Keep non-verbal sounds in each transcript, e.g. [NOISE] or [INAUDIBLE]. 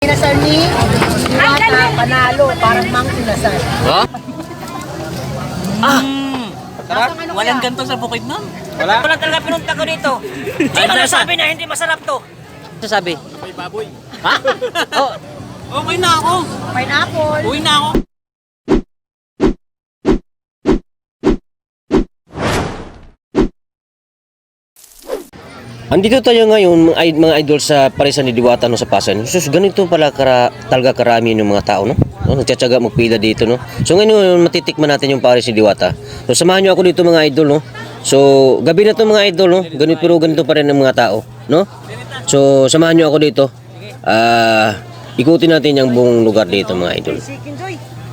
Inasal ni Diwata, panalo, parang mang inasal. Ha? Sarap. Walang ganto sa bukid nun. Wala? Wala talaga pinunta ko dito. [LAUGHS] Sino nasabi na hindi masarap to? Sasabi? May baboy. Ha? [LAUGHS] oh, Okay na ako. Pineapple. Uwi na ako. Andito tayo ngayon mga, id- mga idol sa Parisan ni Diwata no sa Pasan. Sus, ganito pala kara, talaga karami yung mga tao no. no nagtsatsaga magpila dito no. So ngayon matitikman natin yung Paris ni Diwata. So samahan niyo ako dito mga idol no. So gabi na to mga idol no. Ganito pero ganito pa rin ang mga tao no. So samahan niyo ako dito. Ah, ikutin natin yung buong lugar dito mga idol.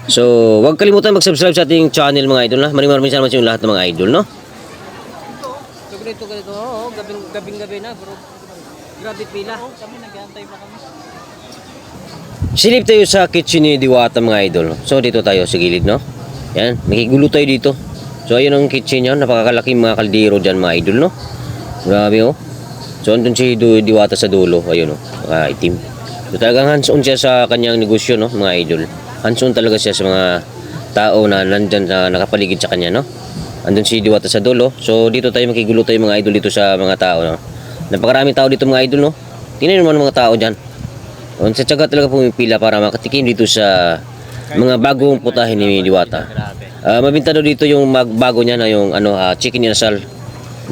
So, huwag kalimutan mag-subscribe sa ating channel mga idol na. Maraming maraming salamat sa lahat ng mga idol, no? So, ganito, ganito. Oo, gabing, gabing gabi na, bro. Grabe pila. Kami nag-aantay pa kami. Silip tayo sa kitchen ni Diwata mga idol. So, dito tayo sa gilid, no? Yan, nakigulo tayo dito. So, ayun ang kitchen niya. Napakakalaking mga kaldero dyan mga idol, no? Grabe, oh. So, andun si Diwata sa dulo. Ayun, oh. Mga itim. So, talagang hands-on siya sa kanyang negosyo, no? Mga idol. Hands-on talaga siya sa mga tao na nandyan na nakapaligid sa kanya, no? Andun si Diwata sa dulo. So, dito tayo makigulo tayo mga idol dito sa mga tao, no? Napakaraming tao dito mga idol, no? Tingnan naman mga tao dyan. O, sa tiyaga talaga pumipila para makatikim dito sa mga bagong putahin ni Diwata. Ah, mabinta daw dito yung bago niya na yung ano, ah, chicken inasal.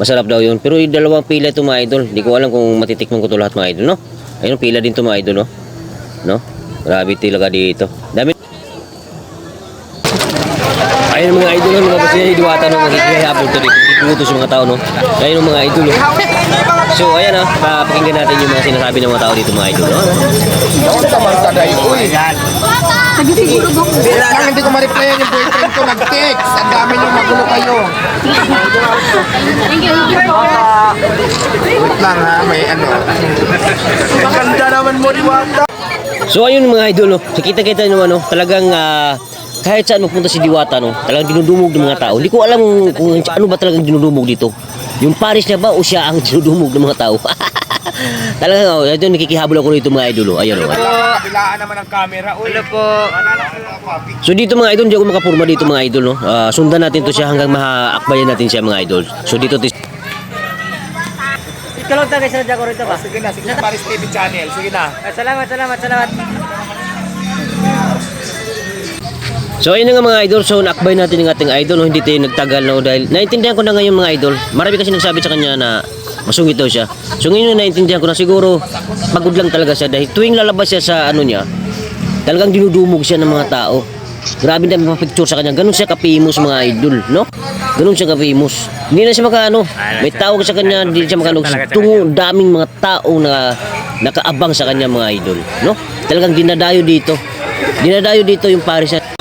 Masarap daw yun. Pero yung dalawang pila ito mga idol. Hindi ko alam kung matitikman ko ito lahat mga idol, no? Ayun, pila din ito mga idol, no? No? Grabe talaga dito. Dami. Ayun mga idol, no? Lumabas niya yung Diwata, no? Magkikihapon to dito. Ikuto sa mga tao, no? Ayun mga idol, no? So, ayan, ah. Papakinggan natin yung mga sinasabi ng mga tao dito, mga idol, no? Kaya hindi ko ma-replyan yung boyfriend ko nag-text. Ang dami nyo magulo kayo. Wait lang ha, may ano. Ganda naman mo, Diwata. So ayun mga idol, no. So kita-kita nyo ano, talagang ah, kahit saan magpunta si Diwata, no, talagang dinudumog ng mga tao. Hindi ko alam kung ano ba talagang dinudumog dito. Yung Paris niya ba o siya ang [LAUGHS] dinudumog ng mga tao? [LAUGHS] talagang, oh, ito nakikihabol ako rito mga idol, oh. Ayan, oh. Kabilaan naman ang camera. Uy, po. So dito mga idol, hindi ako makapurma dito mga idol, no. Ah, sundan natin to siya hanggang mahaakbayan natin siya mga idol. So dito to Ikaw lang tagay sa ko rito ba? Sige na, sige na, Paris TV channel. Sige na. Salamat, salamat, salamat. So ayun na nga mga idol, so nakbay natin ng ating idol, no? hindi tayo nagtagal no dahil naintindihan ko na ngayon mga idol. Marami kasi nagsabi sa kanya na masungit daw siya. So ngayon naintindihan ko na siguro pagod lang talaga siya dahil tuwing lalabas siya sa ano niya, talagang dinudumog siya ng mga tao. Grabe na mga picture sa kanya. Ganun siya ka-famous mga idol, no? Ganun siya ka-famous. Hindi na siya makaano. May tawag sa kanya, hindi siya makaano. Tungo, daming mga tao na nakaabang sa kanya mga idol, no? Talagang dinadayo dito. Dinadayo dito yung Paris.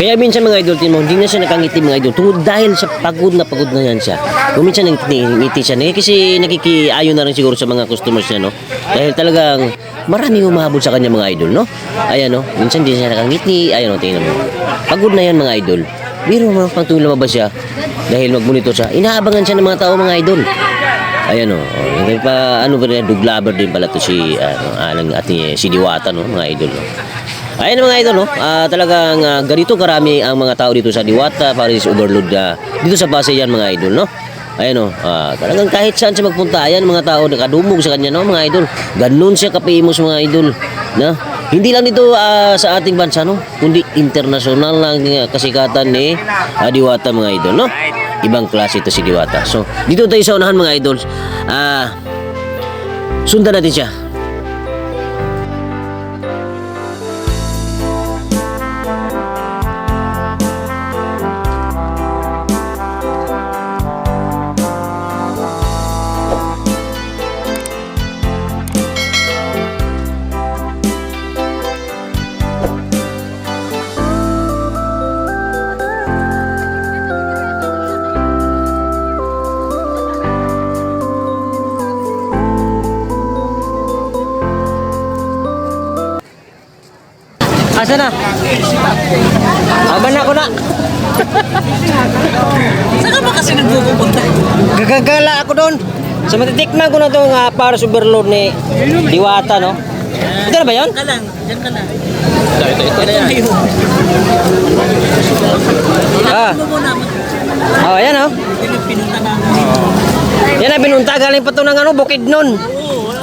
Kaya minsan mga idol, tin mo, hindi na siya nakangiti mga idol. Tungkol dahil sa pagod na pagod na yan siya. Kung minsan nangiti siya, eh, kasi nakikiayon na rin siguro sa mga customers niya, no? Dahil talagang maraming humahabol sa kanya mga idol, no? Ayan, no? Minsan hindi siya nakangiti. Ayan, no? Tingnan mo. Pagod na yan mga idol. Biro mo, pag tuwing lumabas siya, dahil mag-monitor siya, inaabangan siya ng mga tao mga idol. Ayan o, oh, hindi pa ano ba rin, duglaber din pala to si ano, alang ating si Diwata no, mga idol no. Ayan mga idol no, ah, talagang ah, ganito karami ang mga tao dito sa Diwata, Paris Overload ah, dito sa Pasay yan mga idol no. Ayan o, ah, talagang kahit saan siya magpunta, ayan mga tao nakadumog sa kanya no mga idol. Ganun siya ka-famous mga idol na hindi lang dito ah, sa ating bansa no, kundi international lang ah, kasikatan ni ah, Diwata mga idol no ibang klase ito si Diwata. So, dito tayo sa unahan mga idols. Ah, sundan natin siya. Asa na? Aban na ko na. Saan ka ba kasi nagpupunta? Gagagala ako doon. So matitikman ko na itong uh, Paris Overlord ni Diwata, no? Ito na ba yun? Diyan lang. Diyan ka na. Ito, ito, ito na yan. Ah. Oh, ayan oh. Yan ang pinunta galing pa ito ng ano, bukid nun.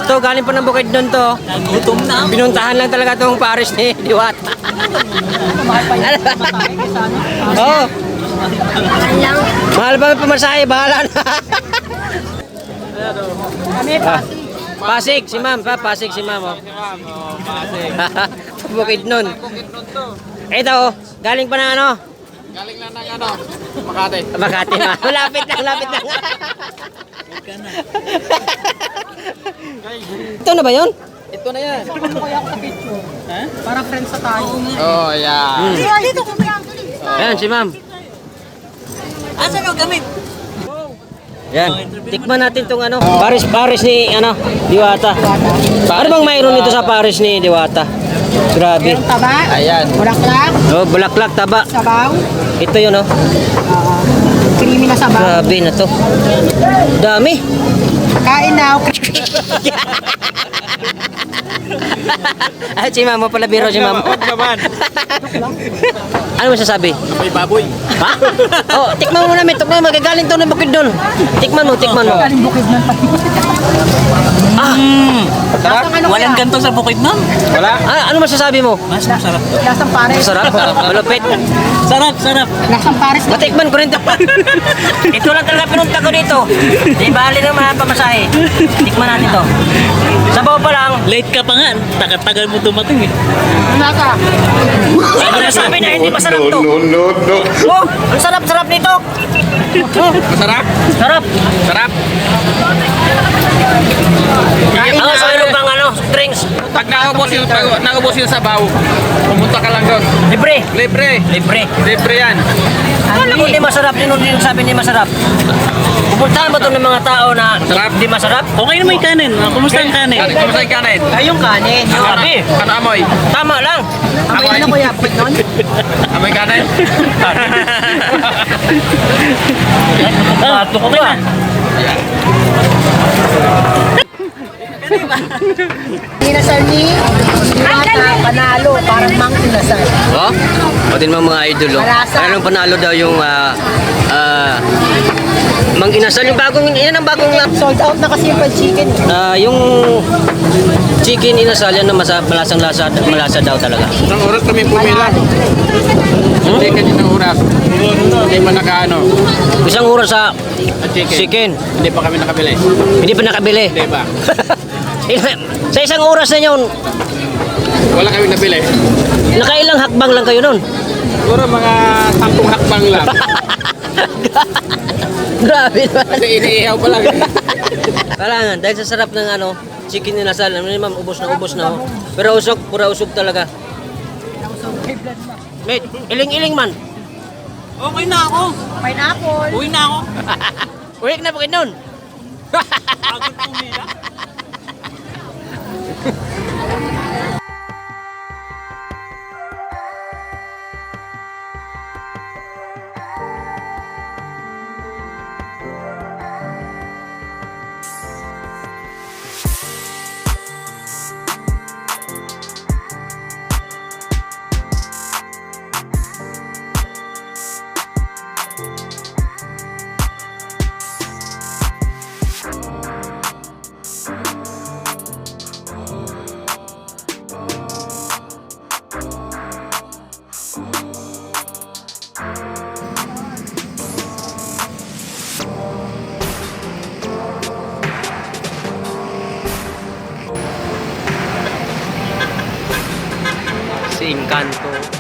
To, galing pa ng bukid nun to. Nagutom na. Binuntahan lang talaga tong Paris ni [LAUGHS] Diwata. Oo. Mahal pa ang pamasahe, bahala na. Ah, Pasig, si ma'am, pa, Pasig si ma'am. Oh. [LAUGHS] Bukid nun. Ito, oh, galing pa ng ano, Galing lang ng ano, Makati. Makati [LAUGHS] na. Malapit lang, lapit lang. Ito na ba yun? Ito na yan. Para friends sa tayo. Oh, yeah. Dito kami Ayan, si ma'am. Asan ang gamit? Yan. Tikman natin tong ano. Paris, Paris ni ano, Diwata. Ano bang mayroon nito sa Paris ni Diwata? Grabe. Merong taba, Ayan. bulaklak, Oh, bulaklak, taba. sabaw, Ito yun, oh. uh, creamy na sabaw. Grabe na to. Dami. Kain na ako. Ay, [LAUGHS] si mama pala biro si mama. Huwag naman. [LAUGHS] ano masasabi? May baboy. Ha? Oh, tikman mo namin. Tikman mo. Magagaling to ng bukid doon. Tikman mo, tikman mo. Kaling bukid pa. Ah, Lasang ano Walang kaya? ganto sa bukid nun. Wala. ah, ano masasabi mo? Mas masarap to. Lasang pares. Masarap. Malupit. Sarap, sarap. Lasang pares. Matikman ko rin to. Ito lang talaga pinunta ko dito. Di bali naman ang pamasahe. Tikman natin to. Sabaw pa lang. Late ka pa nga. Tagal-tagal mo dumating eh. Naka. Ano nasabi na hindi masarap to? no, no, no. Oh, ang sarap-sarap nito. Oh, Masarap. sarap. Sarap. Ang sa mayroon pang ano, drinks. Pag naubos yung, pag naubos yung sabaw, pumunta ka lang doon. Libre. Libre. Libre. Libre yan. Ano kung di masarap, yun yung sabi ni masarap. Pupuntahan ba ito ng mga tao na Masarap. di masarap? Okay naman yung kanin. Ah, Kumusta ang kanin? Kanin, Kumusta yung kanin? Ay, yung kanin. Yung Ano, kanin. ano amoy? Tama lang. Amoy ano kuya? Bukid nun? [LAUGHS] Amoy kanin? [LAUGHS] Bato ko ba? Ni Diwata, panalo, parang mang inasal. Oh? O din mga idol, oh. Ano panalo daw yung ah ah Mang inasal yung bagong yan ang bagong ah, Sold out na kasi yung fried chicken. ah, yung chicken inasal yan na masa, malasang lasa malasa daw talaga. Isang oras kami pumila. Hindi ka ng oras. Hindi pa nakaano. Isang oras sa chicken. chicken. Hindi pa kami nakabili. Hindi pa nakabili. Hindi ba? [LAUGHS] sa isang oras na yun, Wala kami nabili. nakailang hakbang lang kayo nun. Siguro mga sampung hakbang lang. [LAUGHS] Grabe naman. Kasi iniihaw pa lang. [LAUGHS] Wala nga, dahil sa sarap ng ano, chicken inasal, ano naman, ubos na ubos na. Oh. Pero usok, pura usok talaga. Mate, iling-iling man. Okay na ako. Pineapple. Uwi na ako. [LAUGHS] Uwi na po kayo nun. Agad pumila. Si [LAUGHS] Encanto.